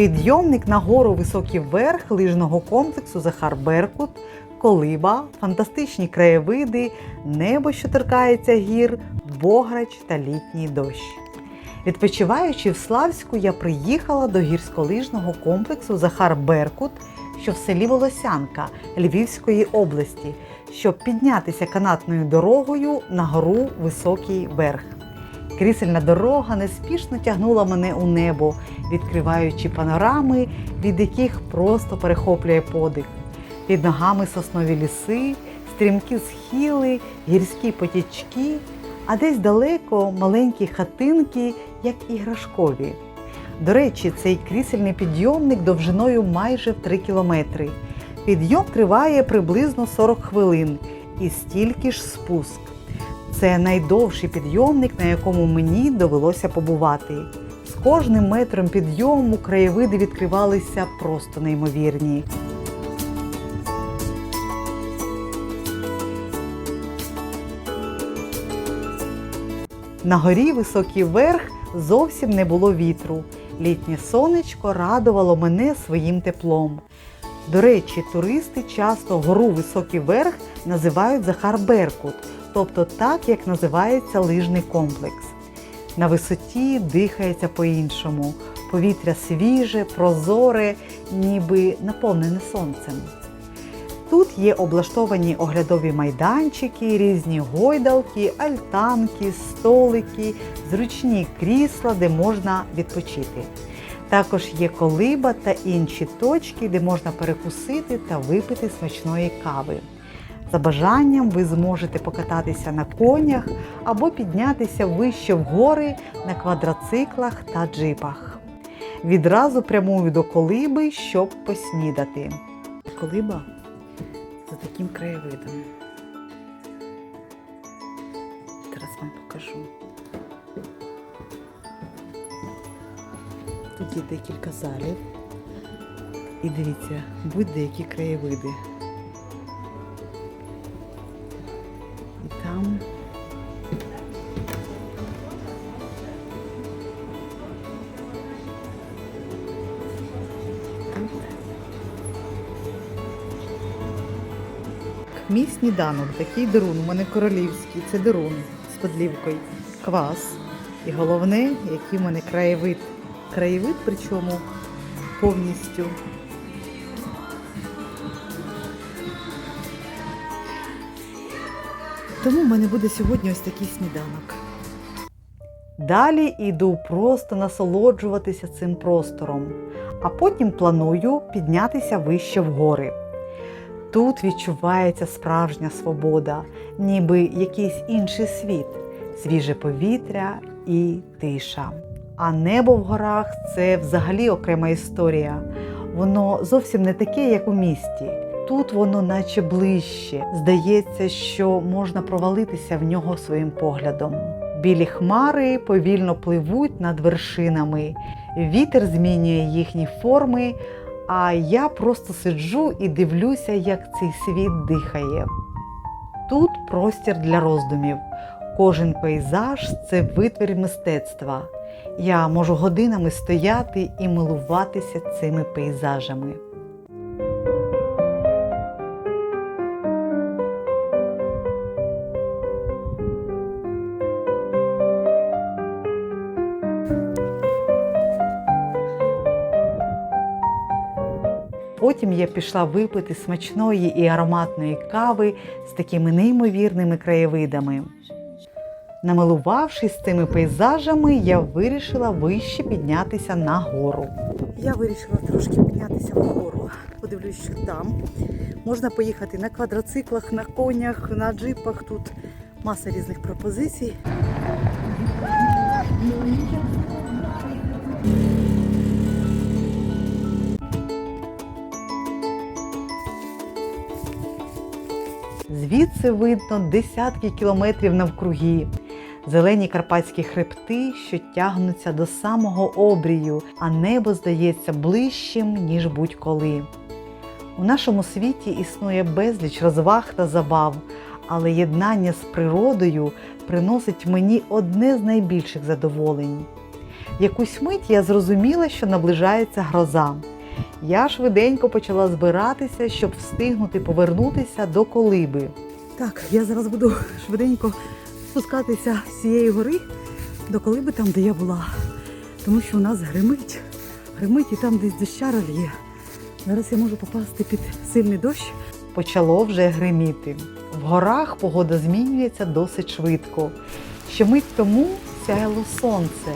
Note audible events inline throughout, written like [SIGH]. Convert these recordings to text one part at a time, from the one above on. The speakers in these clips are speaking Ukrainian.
Підйомник на гору високий верх лижного комплексу Захар Беркут, колиба, фантастичні краєвиди, небо, що торкається гір, бограч та літній дощ. Відпочиваючи в Славську, я приїхала до гірськолижного комплексу Захар Беркут, що в селі Волосянка Львівської області, щоб піднятися канатною дорогою на гору Високий Верх. Крісельна дорога неспішно тягнула мене у небо, відкриваючи панорами, від яких просто перехоплює подих. Під ногами соснові ліси, стрімкі схили, гірські потічки, а десь далеко маленькі хатинки, як іграшкові. До речі, цей крісельний підйомник довжиною майже в 3 кілометри. Підйом триває приблизно 40 хвилин і стільки ж спуск. Це найдовший підйомник, на якому мені довелося побувати. Кожним метром підйому краєвиди відкривалися просто неймовірні. На горі високий верх зовсім не було вітру. Літнє сонечко радувало мене своїм теплом. До речі, туристи часто гору Високий верх називають Захар Беркут, тобто так, як називається лижний комплекс. На висоті дихається по-іншому. Повітря свіже, прозоре, ніби наповнене сонцем. Тут є облаштовані оглядові майданчики, різні гойдалки, альтанки, столики, зручні крісла, де можна відпочити. Також є колиба та інші точки, де можна перекусити та випити смачної кави. За бажанням ви зможете покататися на конях або піднятися вище в гори на квадроциклах та джипах. Відразу прямую до колиби, щоб поснідати. Колиба за таким краєвидом. Зараз вам покажу. Тут є декілька залів. І дивіться, будь-які краєвиди. Мій сніданок, такий дерун, у мене королівський, це дерун з подлівкою, квас. І головне, який в мене краєвид. Краєвид, причому повністю. Тому в мене буде сьогодні ось такий сніданок. Далі йду просто насолоджуватися цим простором, а потім планую піднятися вище в гори. Тут відчувається справжня свобода, ніби якийсь інший світ, свіже повітря і тиша. А небо в горах це взагалі окрема історія. Воно зовсім не таке, як у місті. Тут воно наче ближче. Здається, що можна провалитися в нього своїм поглядом. Білі хмари повільно пливуть над вершинами, вітер змінює їхні форми, а я просто сиджу і дивлюся, як цей світ дихає. Тут простір для роздумів. Кожен пейзаж це витвір мистецтва. Я можу годинами стояти і милуватися цими пейзажами. Потім я пішла випити смачної і ароматної кави з такими неймовірними краєвидами. Намилувавшись цими пейзажами, я вирішила вище піднятися на гору. Я вирішила трошки піднятися вгору. Подивлюсь, що там. Можна поїхати на квадроциклах, на конях, на джипах. Тут маса різних пропозицій. Звідси видно десятки кілометрів навкруги, зелені карпатські хребти, що тягнуться до самого обрію, а небо здається ближчим, ніж будь-коли. У нашому світі існує безліч розваг та забав, але єднання з природою приносить мені одне з найбільших задоволень. Якусь мить я зрозуміла, що наближається гроза. Я швиденько почала збиратися, щоб встигнути повернутися до колиби. Так, я зараз буду швиденько спускатися з цієї гори до колиби, там, де я була. Тому що у нас гримить. Гримить і там десь дощара лє. Зараз я можу попасти під сильний дощ. Почало вже гриміти. В горах погода змінюється досить швидко. Ще мить тому сяяло сонце,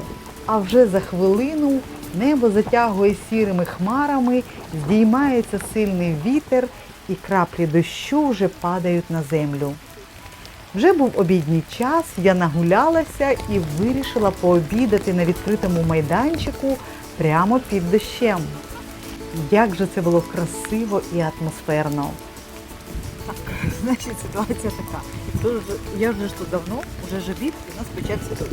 а вже за хвилину небо затягує сірими хмарами, здіймається сильний вітер, і краплі дощу вже падають на землю. Вже був обідній час, я нагулялася і вирішила пообідати на відкритому майданчику прямо під дощем. Як же це було красиво і атмосферно. [LAUGHS] Значить, ситуація така. Дуже, я вже ж тут давно, вже ж обід, і у нас почався дощ.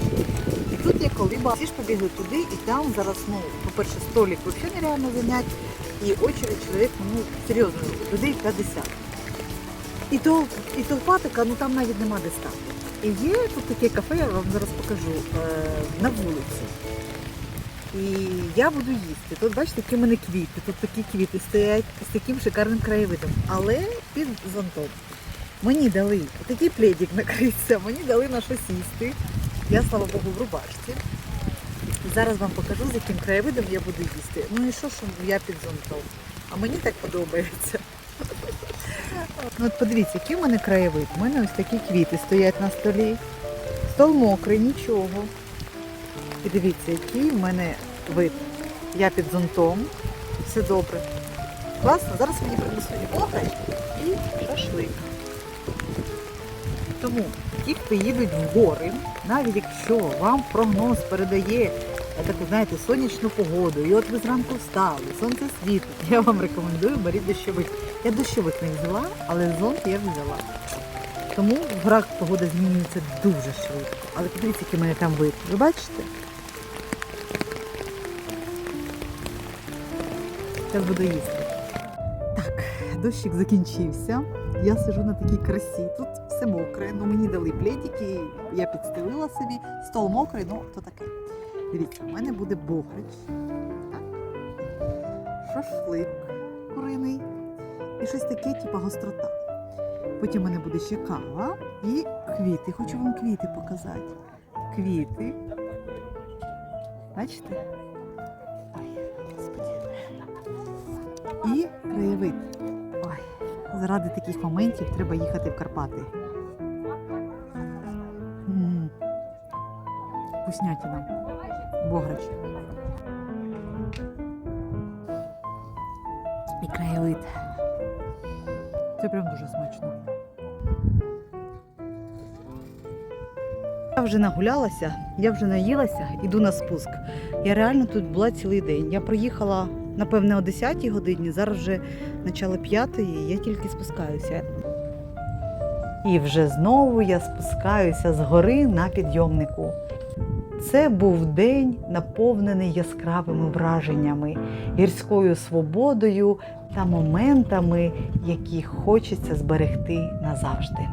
І тут є колиба, всі ж побігли туди, і там зараз, ну, по-перше, столик взагалі нереально зайняти, і очередь чоловік, ну, серйозно, людей 50. І, то, і толпа така, ну там навіть нема де стати. І є тут таке кафе, я вам зараз покажу, е, на вулиці. І я буду їсти. Тут бачите, які в мене квіти. Тут такі квіти стоять з таким шикарним краєвидом, але під зонтом. Мені дали такий пледик накритися, мені дали на що сісти. Я, слава Богу, в рубашці. Зараз вам покажу, з яким краєвидом я буду їсти. Ну і що, що я під зонтом. А мені так подобається. Ну, от подивіться, який в мене краєвид. У мене ось такі квіти стоять на столі. Стол мокрий, нічого. І дивіться, який в мене вид. Я під зонтом. Все добре. Класно, зараз мені принесуть ограч і шашлик. Тому ті, хто їдуть в гори, навіть якщо вам прогноз передає е, таку, знаєте, сонячну погоду, і от ви зранку встали, сонце світить, [LAUGHS] я вам рекомендую беріть дощовик. Я дощовик не взяла, але зонт я взяла. Тому в горах погода змінюється дуже швидко. Але подивіться, який в мене там вид. Ви бачите? Зараз буду їсти. Так, дощик закінчився. Я сижу на такій красі. Тут все мокре. Ну мені дали пледики, я підстелила собі. Стол мокрий, ну то таке. Дивіться, у мене буде бограч. Шашлик куриний. І щось таке, типу гострота. Потім у мене буде ще кава і квіти. Хочу вам квіти показати. Квіти. Бачите? Краєвид. Ой, заради таких моментів треба їхати в Карпати. М. Вкуснятина. Бограч. І краєвид. Це прям дуже смачно. Я вже нагулялася, я вже наїлася, іду на спуск. Я реально тут була цілий день. Я проїхала, напевне, о 10 годині, зараз вже начало 5 і я тільки спускаюся. І вже знову я спускаюся з гори на підйомнику. Це був день, наповнений яскравими враженнями, гірською свободою та моментами, які хочеться зберегти назавжди.